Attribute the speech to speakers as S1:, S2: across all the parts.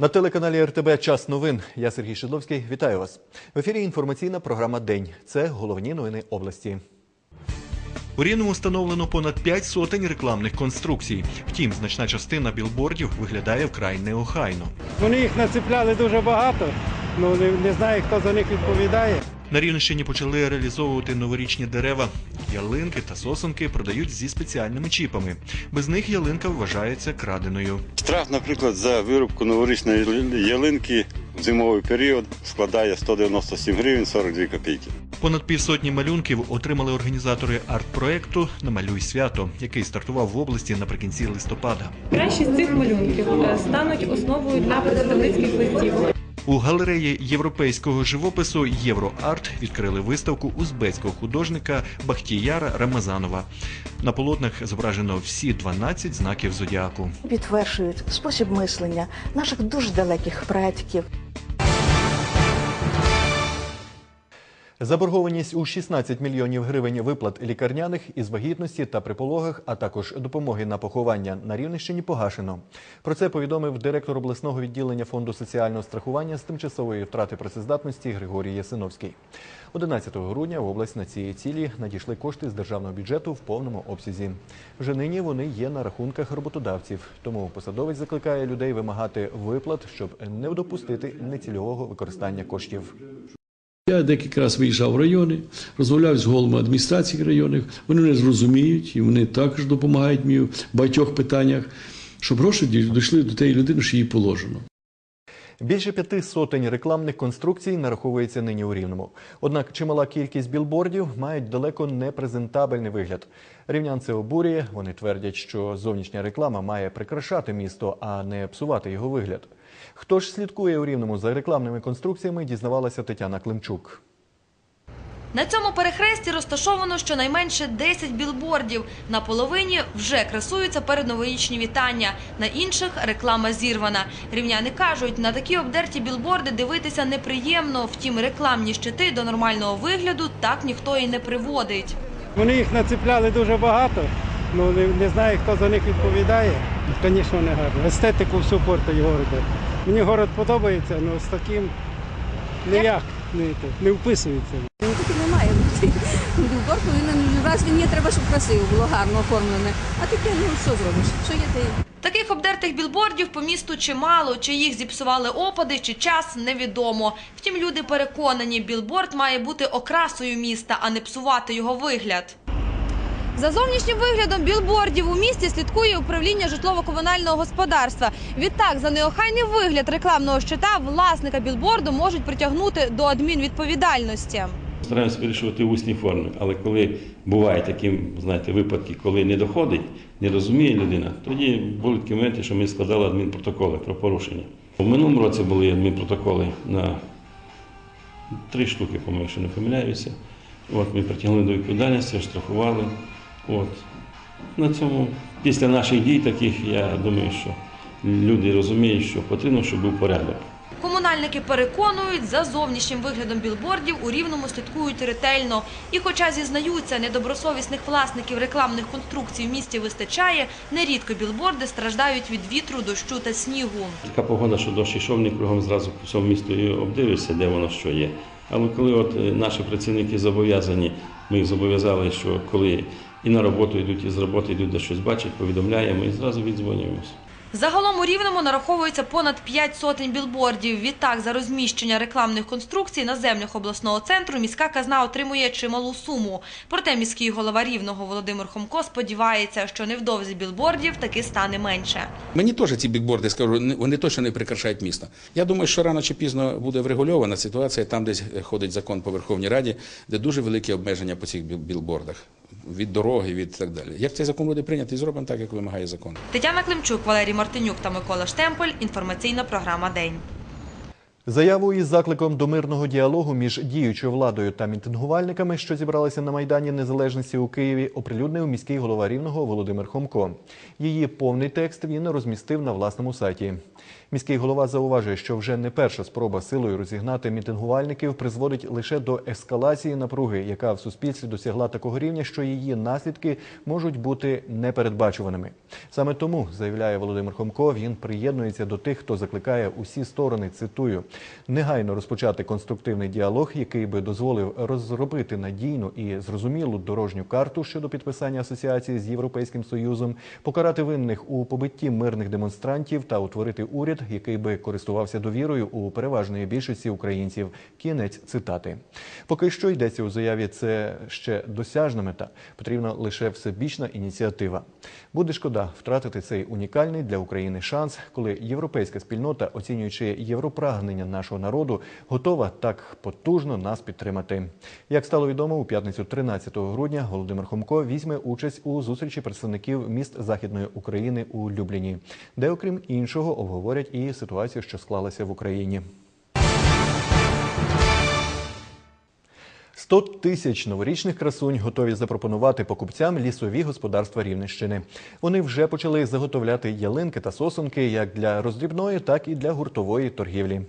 S1: На телеканалі РТБ Час новин. Я Сергій Шидловський. Вітаю вас. В ефірі інформаційна програма День. Це головні новини області. У Рівному встановлено понад 5 сотень рекламних конструкцій. Втім, значна частина білбордів виглядає вкрай неохайно.
S2: Вони їх нацепляли дуже багато, але не, не знаю, хто за них відповідає.
S1: На Рівненщині почали реалізовувати новорічні дерева. Ялинки та сосенки продають зі спеціальними чіпами. Без них ялинка вважається краденою.
S3: Штраф, наприклад, за вирубку новорічної ялинки в зимовий період складає 197 гривень 42 копійки.
S1: Понад півсотні малюнків отримали організатори арт-проекту Намалюй свято, який стартував в області наприкінці листопада.
S4: Кращі з цих малюнків е, стануть основою для представницьких листів.
S1: У галереї європейського живопису Євроарт відкрили виставку узбецького художника Бахтіяра Рамазанова. На полотнах зображено всі 12 знаків зодіаку.
S5: підтверджують спосіб мислення наших дуже далеких предків.
S1: Заборгованість у 16 мільйонів гривень виплат лікарняних із вагітності та при пологах, а також допомоги на поховання на Рівненщині погашено. Про це повідомив директор обласного відділення фонду соціального страхування з тимчасової втрати працездатності Григорій Ясиновський. 11 грудня в область на ці цілі надійшли кошти з державного бюджету в повному обсязі. Вже нині вони є на рахунках роботодавців. Тому посадовець закликає людей вимагати виплат, щоб не допустити нецільового використання коштів.
S6: Я декілька разів виїжджав в райони, розмовляв з головами адміністрацій районів. Вони не зрозуміють і вони також допомагають мені в багатьох питаннях, щоб гроші дійшли до тієї людини, що їй положено.
S1: Більше п'яти сотень рекламних конструкцій нараховується нині у Рівному. Однак чимала кількість білбордів мають далеко не презентабельний вигляд. Рівнян це обурює. Вони твердять, що зовнішня реклама має прикрашати місто, а не псувати його вигляд. Хто ж слідкує у Рівному за рекламними конструкціями, дізнавалася Тетяна Климчук.
S7: На цьому перехресті розташовано щонайменше 10 білбордів. На половині вже красуються передноворічні вітання, на інших реклама зірвана. Рівняни кажуть, на такі обдерті білборди дивитися неприємно, втім рекламні щити до нормального вигляду так ніхто і не приводить.
S2: Вони їх нацепляли дуже багато, ну не, не знаю, хто за них відповідає. Звісно, не гарно. Естетику всю портить города. Мені город подобається, але з таким ніяк не, те, не вписується.
S8: Він такий немає. Білборд повинен раз він є, треба, щоб красиво було, гарно оформлене. А таке, ну що зробиш? Що є, те.
S7: Таких обдертих білбордів по місту чимало. Чи їх зіпсували опади, чи час невідомо. Втім, люди переконані, білборд має бути окрасою міста, а не псувати його вигляд. За зовнішнім виглядом білбордів у місті слідкує управління житлово-комунального господарства. Відтак, за неохайний вигляд рекламного щита власника білборду можуть притягнути до адмінвідповідальності.
S9: Стараємося вирішувати в усній формі, але коли бувають такі, знаєте, випадки, коли не доходить, не розуміє людина, тоді були такі моменти, що ми складали адмінпротоколи про порушення. В минулому році були адмінпротоколи на три штуки, по-моєму, якщо не помиляюся. От ми притягнули до відповідальності, штрафували. От. На цьому, після наших дій таких, я думаю, що люди розуміють, що потрібно, щоб був порядок.
S7: Комунальники переконують, за зовнішнім виглядом білбордів у Рівному слідкують ретельно. І хоча зізнаються, недобросовісних власників рекламних конструкцій в місті вистачає, нерідко білборди страждають від вітру, дощу та снігу.
S9: Така погода, що дощ ішов, ні кругом зразу по всьому місту і обдивишся, де воно що є. Але коли от е, наші працівники зобов'язані, ми їх зобов'язали, що коли і на роботу йдуть, і з роботи йдуть, де щось бачать, повідомляємо і зразу віддзвонюємося.
S7: Загалом у Рівному нараховується понад 5 сотень білбордів. Відтак, за розміщення рекламних конструкцій на землях обласного центру міська казна отримує чималу суму. Проте міський голова Рівного Володимир Хомко сподівається, що невдовзі білбордів таки стане менше.
S10: Мені теж ці бікборди, скажу, не- вони точно не прикрашають місто. Я думаю, що рано чи пізно буде врегульована ситуація. Там десь ходить закон по Верховній Раді, де дуже великі обмеження по цих біл- білбордах. Від дороги, від так далі. Як цей закон буде прийнятий, зробимо так, як вимагає закон.
S7: Тетяна Климчук, Валерій Мартинюк та Микола Штемполь. Інформаційна програма День.
S1: Заяву із закликом до мирного діалогу між діючою владою та мітингувальниками, що зібралися на Майдані Незалежності у Києві, оприлюднив міський голова Рівного Володимир Хомко. Її повний текст він розмістив на власному сайті. Міський голова зауважує, що вже не перша спроба силою розігнати мітингувальників призводить лише до ескалації напруги, яка в суспільстві досягла такого рівня, що її наслідки можуть бути непередбачуваними. Саме тому, заявляє Володимир Хомко, він приєднується до тих, хто закликає усі сторони, цитую, негайно розпочати конструктивний діалог, який би дозволив розробити надійну і зрозумілу дорожню карту щодо підписання асоціації з Європейським Союзом, покарати винних у побитті мирних демонстрантів та утворити уряд, який би користувався довірою у переважної більшості українців. Кінець цитати. Поки що йдеться у заяві, це ще досяжна мета. Потрібна лише всебічна ініціатива. Буде шкода втратити цей унікальний для України шанс, коли європейська спільнота, оцінюючи європрагнення нашого народу, готова так потужно нас підтримати. Як стало відомо, у п'ятницю 13 грудня Володимир Хомко візьме участь у зустрічі представників міст Західної України у Любліні, де, окрім іншого, обговорять і ситуацію, що склалася в Україні. 100 тисяч новорічних красунь готові запропонувати покупцям лісові господарства Рівненщини. Вони вже почали заготовляти ялинки та сосунки як для роздрібної, так і для гуртової торгівлі.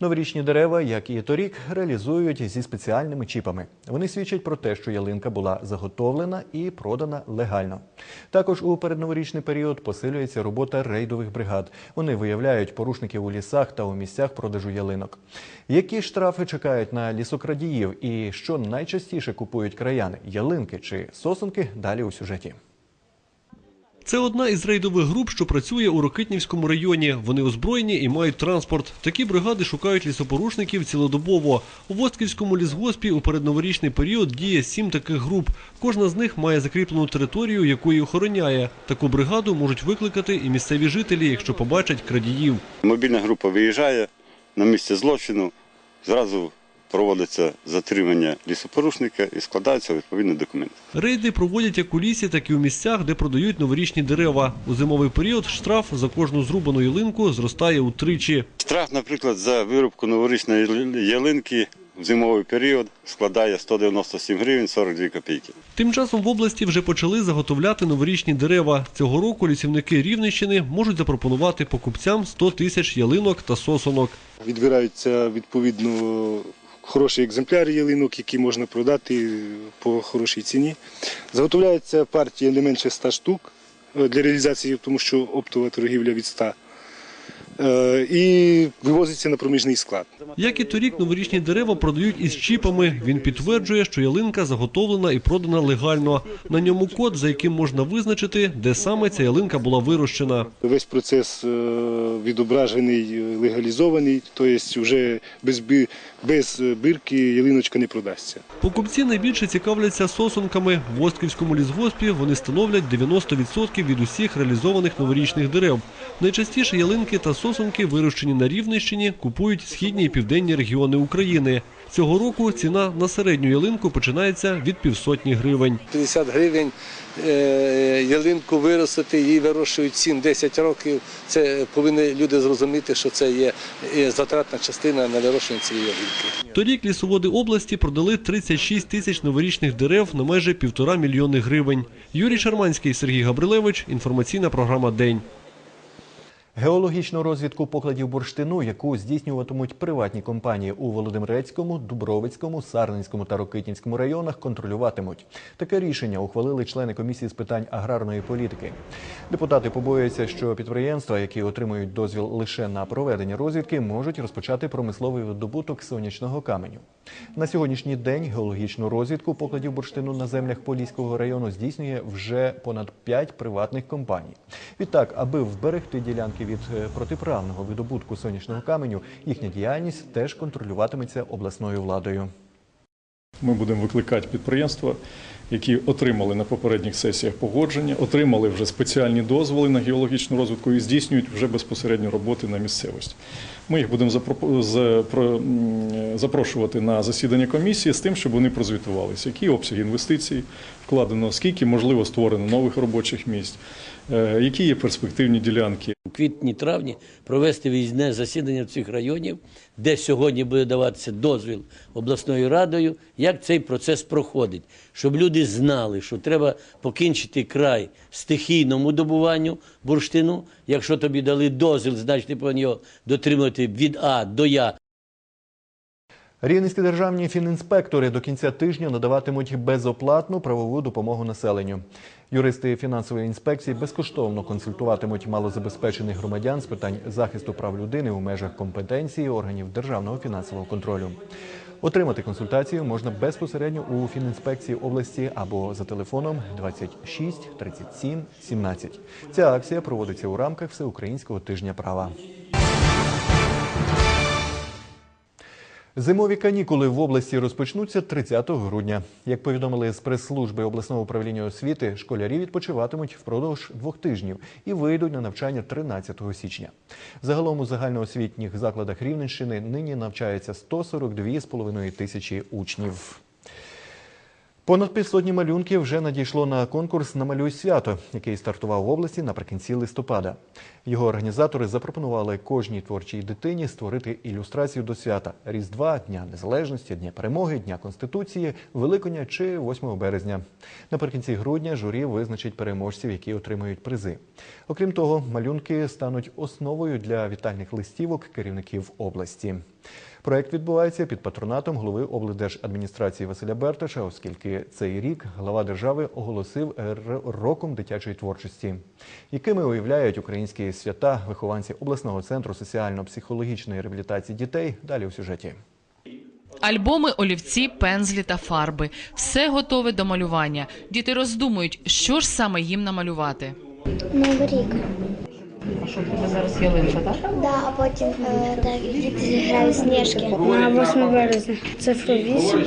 S1: Новорічні дерева, як і торік, реалізують зі спеціальними чіпами. Вони свідчать про те, що ялинка була заготовлена і продана легально. Також у передноворічний період посилюється робота рейдових бригад. Вони виявляють порушників у лісах та у місцях продажу ялинок. Які штрафи чекають на лісокрадіїв і що найчастіше купують краяни ялинки чи сосунки? Далі у сюжеті.
S11: Це одна із рейдових груп, що працює у Рокитнівському районі. Вони озброєні і мають транспорт. Такі бригади шукають лісопорушників цілодобово. У Востківському лісгоспі у передноворічний період діє сім таких груп. Кожна з них має закріплену територію, яку її охороняє. Таку бригаду можуть викликати і місцеві жителі, якщо побачать крадіїв.
S3: Мобільна група виїжджає на місце злочину, зразу проводиться затримання лісопорушника і складаються відповідні документи.
S11: Рейди проводять як у лісі, так і у місцях, де продають новорічні дерева. У зимовий період штраф за кожну зрубану ялинку зростає утричі.
S3: Штраф, наприклад, за вирубку новорічної ялинки в зимовий період складає 197 гривень 42 копійки.
S11: Тим часом в області вже почали заготовляти новорічні дерева. Цього року лісівники Рівненщини можуть запропонувати покупцям 100 тисяч ялинок та сосонок.
S12: Відбираються відповідно хороші екземпляр ялинок, які можна продати по хорошій ціні. Заготовляється партія не менше 100 штук е, для реалізації, тому що оптова торгівля від 100. Е, І вивозиться на проміжний склад.
S11: Як і торік, новорічні дерева продають із чіпами. Він підтверджує, що ялинка заготовлена і продана легально. На ньому код, за яким можна визначити, де саме ця ялинка була вирощена.
S12: Весь процес е, відображений, е, легалізований, тобто вже без, без бирки ялиночка не продасться.
S11: Покупці найбільше цікавляться сосунками. В Востківському лісгоспі вони становлять 90% від усіх реалізованих новорічних дерев. Найчастіше ялинки та сосунки, вирощені на Рівненщині, купують східні і південні регіони України. Цього року ціна на середню ялинку починається від півсотні гривень.
S13: 50 гривень е, ялинку виростити, її вирощують 7-10 років. Це повинні люди зрозуміти, що це є затратна частина на вирощення цієї ялинки.
S11: Торік лісоводи області продали 36 тисяч новорічних дерев на майже півтора мільйони гривень. Юрій Шарманський, Сергій Габрилевич. Інформаційна програма День.
S1: Геологічну розвідку покладів бурштину, яку здійснюватимуть приватні компанії у Володимирецькому, Дубровицькому, Сарненському та Рокитнівському районах, контролюватимуть. Таке рішення ухвалили члени комісії з питань аграрної політики. Депутати побоюються, що підприємства, які отримують дозвіл лише на проведення розвідки, можуть розпочати промисловий видобуток сонячного каменю. На сьогоднішній день геологічну розвідку покладів бурштину на землях Поліського району здійснює вже понад 5 приватних компаній. Відтак, аби вберегти ділянки від е, протиправного видобутку сонячного каменю, їхня діяльність теж контролюватиметься обласною владою.
S14: Ми будемо викликати підприємства, які отримали на попередніх сесіях погодження, отримали вже спеціальні дозволи на геологічну розвитку і здійснюють вже безпосередньо роботи на місцевості. Ми їх будемо м, запрошувати на засідання комісії з тим, щоб вони прозвітувалися, які обсяги інвестицій вкладено, скільки можливо створено нових робочих місць, е, які є перспективні ділянки.
S15: У квітні-травні провести виїзне засідання цих районів, де сьогодні буде даватися дозвіл обласною радою, як цей процес проходить, щоб люди знали, що треба покінчити край стихійному добуванню бурштину. Якщо тобі дали дозвіл, значить ти повинен його дотримувати від А до Я.
S1: Рівненські державні фінінспектори до кінця тижня надаватимуть безоплатну правову допомогу населенню. Юристи фінансової інспекції безкоштовно консультуватимуть малозабезпечених громадян з питань захисту прав людини у межах компетенції органів державного фінансового контролю. Отримати консультацію можна безпосередньо у фінінспекції області або за телефоном 26 37 17. Ця акція проводиться у рамках Всеукраїнського тижня права. Зимові канікули в області розпочнуться 30 грудня. Як повідомили з прес-служби обласного управління освіти, школярі відпочиватимуть впродовж двох тижнів і вийдуть на навчання 13 січня. Загалом у загальноосвітніх закладах Рівненщини нині навчається 142,5 тисячі учнів. Понад півсотні малюнків вже надійшло на конкурс «Намалюй свято», який стартував в області наприкінці листопада. Його організатори запропонували кожній творчій дитині створити ілюстрацію до свята Різдва, Дня Незалежності, Дня Перемоги, Дня Конституції, Великодня чи 8 березня. Наприкінці грудня журі визначить переможців, які отримають призи. Окрім того, малюнки стануть основою для вітальних листівок керівників області. Проект відбувається під патронатом голови облдержадміністрації Василя Берташа, оскільки цей рік глава держави оголосив роком дитячої творчості, якими уявляють українські свята вихованці обласного центру соціально-психологічної реабілітації дітей. Далі у сюжеті.
S16: Альбоми, олівці, пензлі та фарби все готове до малювання. Діти роздумують, що ж саме їм намалювати.
S17: Новий рік.
S16: А що тебе зараз ялинка, так?
S17: Да, а потім е, так, діти грають сніжки. На 8 березня. Цифру 8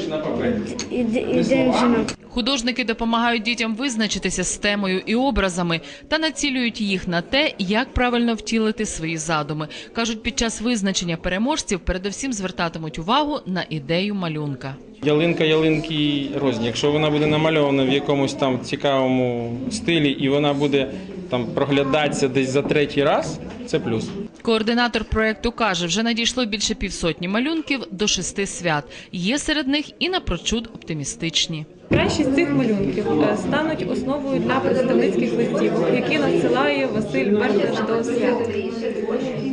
S17: і, і День жінок.
S16: Художники допомагають дітям визначитися з темою і образами та націлюють їх на те, як правильно втілити свої задуми. кажуть, під час визначення переможців передовсім звертатимуть увагу на ідею малюнка.
S18: Ялинка ялинки розні. Якщо вона буде намальована в якомусь там цікавому стилі і вона буде там проглядатися десь за третій раз, це плюс.
S16: Координатор проекту каже, вже надійшло більше півсотні малюнків до шести свят. Є серед них і напрочуд оптимістичні.
S4: Кращі з цих малюнків е, стануть основою для представницьких листівок, які надсилає Василь Берташ до свят.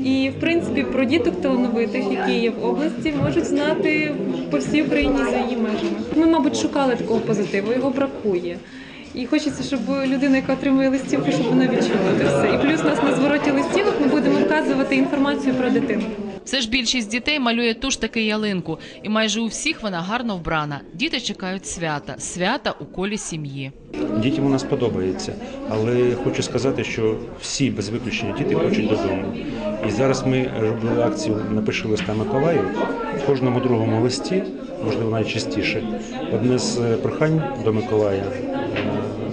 S4: І в принципі про діток талановитих, які є в області, можуть знати по всій Україні за її межами. Ми, мабуть, шукали такого позитиву, його бракує. І хочеться, щоб людина, яка отримує листівку, щоб вона відчула це все. І плюс у нас на звороті листівок ми будемо вказувати інформацію про дитину.
S16: Все ж більшість дітей малює ту ж таки ялинку, і майже у всіх вона гарно вбрана. Діти чекають свята, свята у колі сім'ї.
S19: Дітям у нас подобається, але хочу сказати, що всі без виключення діти хочуть додому. І зараз ми робили акцію Напиши листа Миколаю. В кожному другому листі, можливо, найчастіше, одне з е, прохань до Миколая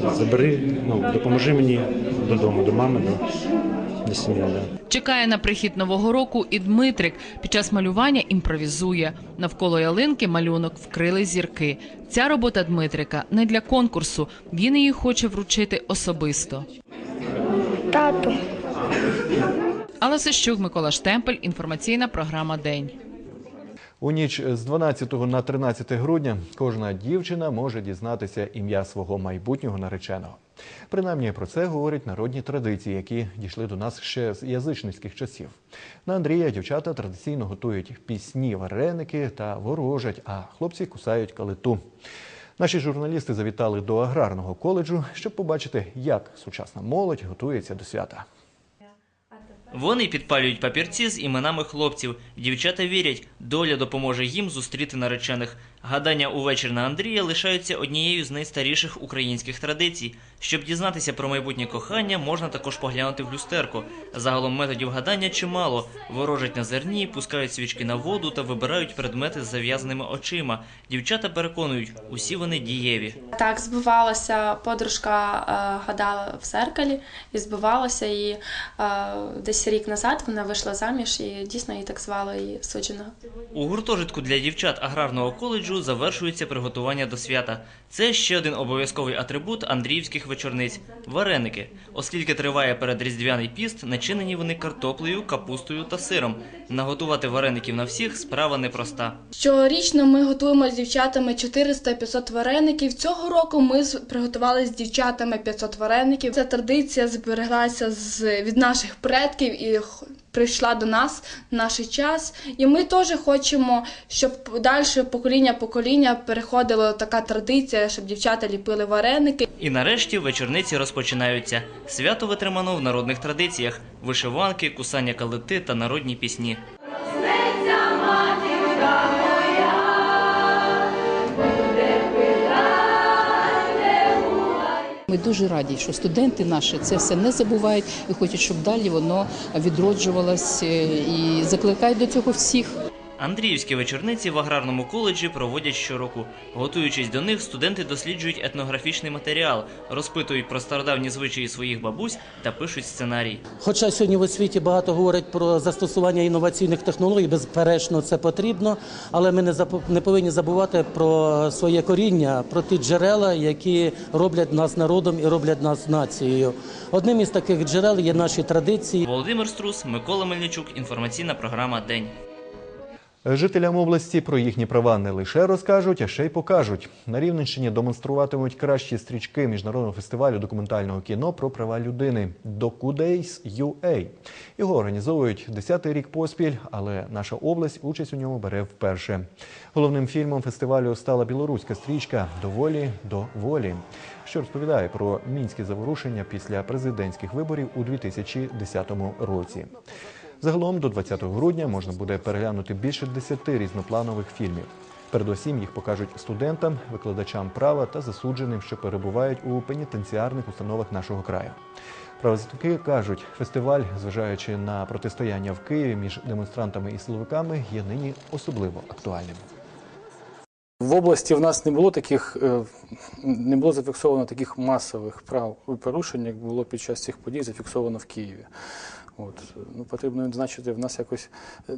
S19: забери, ну допоможи мені додому, до мами, до, до сім'ї. Да.
S16: Чекає на прихід нового року і Дмитрик. Під час малювання імпровізує. Навколо ялинки малюнок вкрили зірки. Ця робота Дмитрика не для конкурсу. Він її хоче вручити особисто.
S17: Тату.
S16: Алла Сищук, Микола Штемпель. Інформаційна програма День.
S1: У ніч з 12 на 13 грудня кожна дівчина може дізнатися ім'я свого майбутнього нареченого. Принаймні про це говорять народні традиції, які дійшли до нас ще з язичницьких часів. На Андрія дівчата традиційно готують пісні, вареники та ворожать, а хлопці кусають калиту. Наші журналісти завітали до аграрного коледжу, щоб побачити, як сучасна молодь готується до свята.
S20: Вони підпалюють папірці з іменами хлопців. Дівчата вірять, доля допоможе їм зустріти наречених. Гадання увечір на Андрія лишаються однією з найстаріших українських традицій. Щоб дізнатися про майбутнє кохання, можна також поглянути в люстерко. Загалом методів гадання чимало. Ворожать на зерні, пускають свічки на воду та вибирають предмети з зав'язаними очима. Дівчата переконують, усі вони дієві.
S21: Так, збивалася подружка е, гадала в зеркалі і збивалася і е, десь рік назад вона вийшла заміж і дійсно її так звали її судженого.
S20: У гуртожитку для дівчат аграрного коледжу завершується приготування до свята. Це ще один обов'язковий атрибут андріївських вечорниць вареники. Оскільки триває передріздвяний піст, начинені вони картоплею, капустою та сиром. Наготувати вареників на всіх справа непроста.
S22: Щорічно ми готуємо з дівчатами 400-500 вареників. Цього року ми приготували з дівчатами 500 вареників. Ця традиція збереглася з від наших предків і прийшла до нас в наш час. І ми теж хочемо, щоб далі покоління покоління переходило така традиція, щоб дівчата ліпили вареники.
S20: І нарешті вечорниці розпочинаються. Свято витримано в народних традиціях: вишиванки, кусання калити та народні пісні.
S23: Ми дуже раді, що студенти наші це все не забувають і хочуть, щоб далі воно відроджувалось е, і закликають до цього всіх.
S20: Андріївські вечорниці в аграрному коледжі проводять щороку. Готуючись до них, студенти досліджують етнографічний матеріал, розпитують про стародавні звичаї своїх бабусь та пишуть сценарій.
S24: Хоча сьогодні в освіті багато говорять про застосування інноваційних технологій, безперечно, це потрібно, але ми не повинні забувати про своє коріння, про ті джерела, які роблять нас народом і роблять нас нацією. Одним із таких джерел є наші традиції.
S20: Володимир Струс, Микола Мельничук. Інформаційна програма День.
S1: Жителям області про їхні права не лише розкажуть, а ще й покажуть. На Рівненщині демонструватимуть кращі стрічки міжнародного фестивалю документального кіно про права людини DocuDays UA. Його організовують 10-й рік поспіль, але наша область участь у ньому бере вперше. Головним фільмом фестивалю стала білоруська стрічка Доволі до волі, що розповідає про мінські заворушення після президентських виборів у 2010 році. Загалом до 20 грудня можна буде переглянути більше 10 різнопланових фільмів. Передусім їх покажуть студентам, викладачам права та засудженим, що перебувають у пенітенціарних установах нашого краю. Правозахисники кажуть, фестиваль, зважаючи на протистояння в Києві між демонстрантами і силовиками, є нині особливо актуальним.
S25: В області в нас не було таких, е, не було зафіксовано таких масових прав порушень, як було під час цих подій, зафіксовано в Києві. От. Ну, потрібно відзначити, в нас якось е,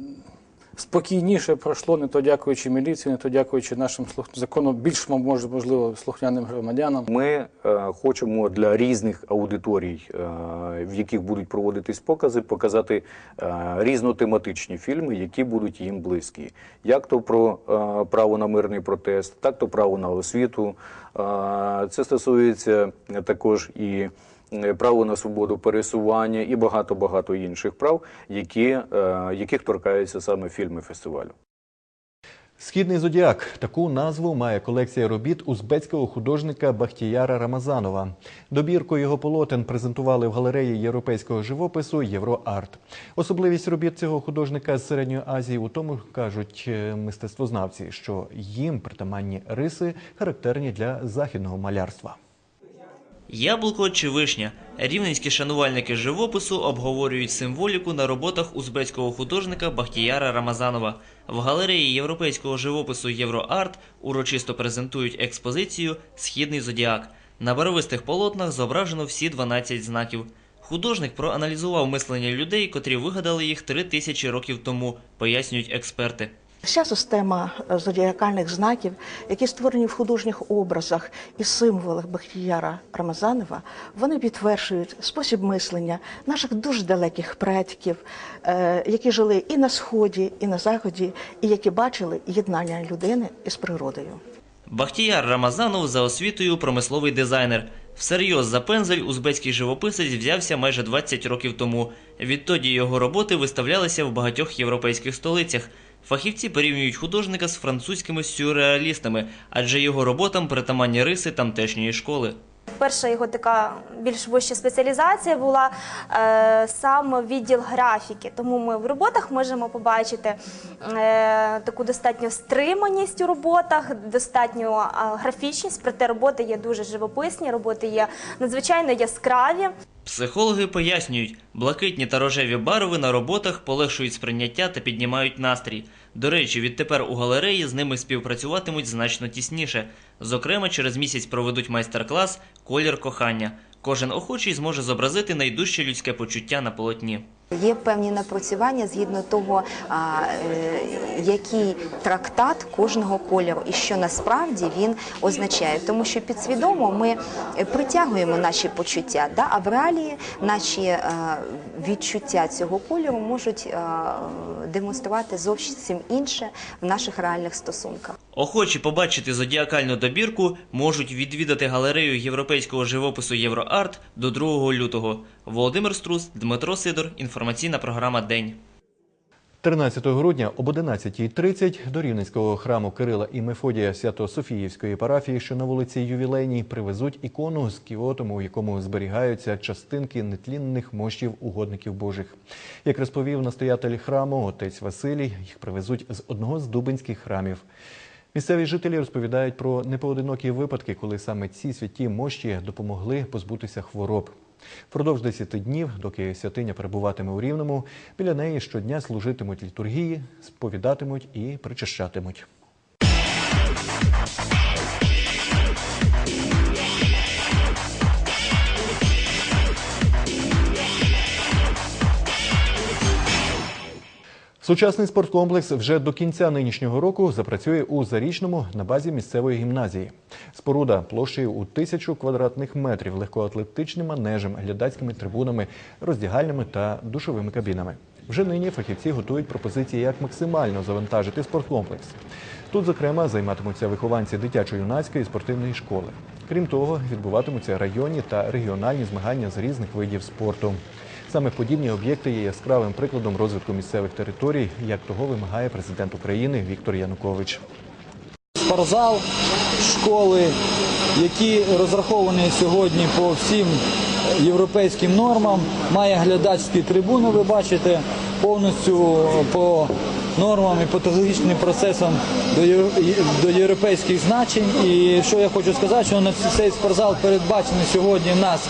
S25: спокійніше пройшло, не то дякуючи міліції, не то дякуючи нашим слух... закону, більш можливо, слухняним громадянам.
S26: Ми е, хочемо для різних аудиторій, е, в яких будуть проводитись покази, показати е, різнотематичні фільми, які будуть їм близькі. Як то про е, право на мирний протест, так то право на освіту. Е, це стосується також і право на свободу пересування і багато-багато інших прав, які, е, яких торкаються саме фільми фестивалю.
S1: Східний зодіак таку назву має колекція робіт узбецького художника Бахтіяра Рамазанова. Добірку його полотен презентували в галереї європейського живопису Євроарт. Особливість робіт цього художника з середньої Азії у тому кажуть е, мистецтвознавці, що їм притаманні риси характерні для західного малярства.
S20: Яблуко чи вишня. Рівненські шанувальники живопису обговорюють символіку на роботах узбецького художника Бахтіяра Рамазанова. В галереї європейського живопису Євроарт урочисто презентують експозицію Східний зодіак. На барвистих полотнах зображено всі 12 знаків. Художник проаналізував мислення людей, котрі вигадали їх три тисячі років тому, пояснюють експерти.
S27: Вся система е, зодіакальних знаків, які створені в художніх образах і символах Бахтіяра Рамазанова, вони підтверджують спосіб мислення наших дуже далеких предків, е, які жили і на сході, і на заході, і які бачили єднання людини із природою.
S20: Бахтіяр Рамазанов за освітою промисловий дизайнер. Всерйоз за пензель узбецький живописець взявся майже 20 років тому. Відтоді його роботи виставлялися в багатьох європейських столицях. Фахівці порівнюють художника з французькими сюрреалістами, адже його роботам притаманні риси тамтешньої школи.
S28: Перша його така більш вища спеціалізація була е, саме відділ графіки. Тому ми в роботах можемо побачити е, таку достатньо стриманість у роботах, достатню е, графічність, проте роботи є дуже живописні, роботи є надзвичайно яскраві.
S20: Психологи пояснюють, блакитні та рожеві барви на роботах полегшують сприйняття та піднімають настрій. До речі, відтепер у галереї з ними співпрацюватимуть значно тісніше. Зокрема, через місяць проведуть майстер-клас Колір кохання. Кожен охочий зможе зобразити найдужче людське почуття на полотні.
S29: Є певні напрацювання згідно того, е, який трактат кожного кольору і що насправді він означає. Тому що підсвідомо ми притягуємо наші почуття, а в реалії наші е, відчуття цього кольору можуть е, демонструвати зовсім інше в наших реальних стосунках.
S20: Охочі побачити зодіакальну добірку можуть відвідати галерею європейського живопису Євроарт до 2 лютого. Володимир Струс, Дмитро Сидор. Інформаційна програма День.
S1: 13 грудня об 11.30 до Рівненського храму Кирила і Мефодія Свято-Софіївської парафії, що на вулиці Ювілейній, привезуть ікону з кіотому, у якому зберігаються частинки нетлінних мощів угодників Божих. Як розповів настоятель храму, отець Василій, їх привезуть з одного з дубинських храмів. Місцеві жителі розповідають про непоодинокі випадки, коли саме ці святі мощі допомогли позбутися хвороб. Впродовж 10 днів, доки святиня перебуватиме у Рівному, біля неї щодня служитимуть літургії, сповідатимуть і причащатимуть. Сучасний спорткомплекс вже до кінця нинішнього року запрацює у Зарічному на базі місцевої гімназії. Споруда площею у тисячу квадратних метрів, легкоатлетичним манежем, глядацькими трибунами, роздягальнями та душовими кабінами. Вже нині фахівці готують пропозиції, як максимально завантажити спорткомплекс. Тут, зокрема, займатимуться вихованці дитячо-юнацької спортивної школи. Крім того, відбуватимуться районні та регіональні змагання з різних видів спорту. Саме подібні об'єкти є яскравим прикладом розвитку місцевих територій, як того вимагає президент України Віктор Янукович.
S30: спортзал, школи, які розраховані сьогодні по всім європейським нормам. Має глядацькі трибуни, ви бачите, повністю по нормам і патологічним процесам до, до європейських значень. І що я хочу сказати, що на цей спортзал передбачений сьогодні в нас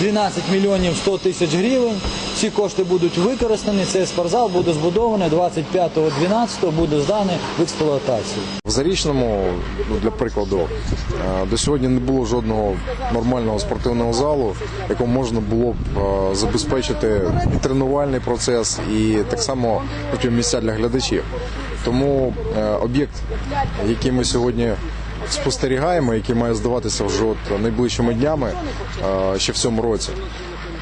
S30: 12 мільйонів 100 тисяч гривень. Ці кошти будуть використані. Цей спортзал буде збудований 25.12 буде зданий в експлуатацію.
S31: В Зарічному, ну, для прикладу, е, до сьогодні не було жодного нормального спортивного залу, якому можна було б е, забезпечити і тренувальний процес, і так само місця для глядачів. Тому е, об'єкт, який ми сьогодні спостерігаємо, який має здаватися вже от найближчими днями ще в цьому році,